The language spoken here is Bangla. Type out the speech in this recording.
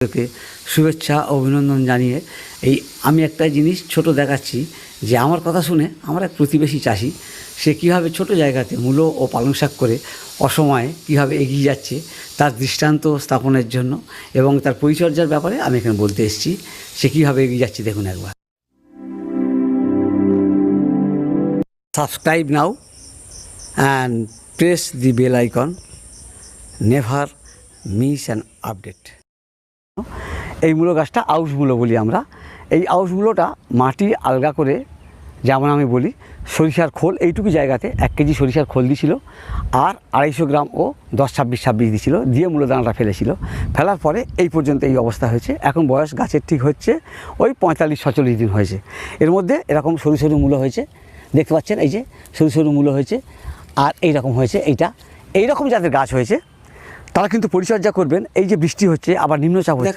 কে শুভেচ্ছা অভিনন্দন জানিয়ে এই আমি একটা জিনিস ছোট দেখাচ্ছি যে আমার কথা শুনে আমার এক প্রতিবেশী চাষি, সে কীভাবে ছোট জায়গাতে মূলো ও পালং শাক করে অসময়ে কীভাবে এগিয়ে যাচ্ছে তার দৃষ্টান্ত স্থাপনের জন্য এবং তার পরিচর্যার ব্যাপারে আমি এখানে বলতে এসেছি, সে কীভাবে এগিয়ে যাচ্ছে দেখুন একবার। Subscribe now and press the bell icon. Never miss an update. এই মূলো গাছটা আউশ বলি আমরা। এই আউশ মূলোটা মাটি আলগা করে, যেমন আমি বলি, সরিষার খোল, এইটুকু জায়গাতে এক কেজি সরিষার খোল দিছিল আর আড়াইশো গ্রাম ও দশ ছাব্বিশ ছাব্বিশ দিছিল, দিয়ে মূলো দানাটা ফেলেছিল। ফেলার পরে এই পর্যন্ত এই অবস্থা হয়েছে। এখন বয়স গাছের ঠিক হচ্ছে, ওই পঁয়তাল্লিশ ছচল্লিশ দিন হয়েছে। এর মধ্যে এরকম সরু সরু মূলো হয়েছে, দেখতে পাচ্ছেন এই যে সরু সরু মূলো হয়েছে আর এই রকম হয়েছে এইটা। এই রকম যাদের গাছ হয়েছে, তারা কিন্তু পরিচর্যা করবেন। এই যে বৃষ্টি হচ্ছে, আবার নিম্নচাপ হচ্ছে।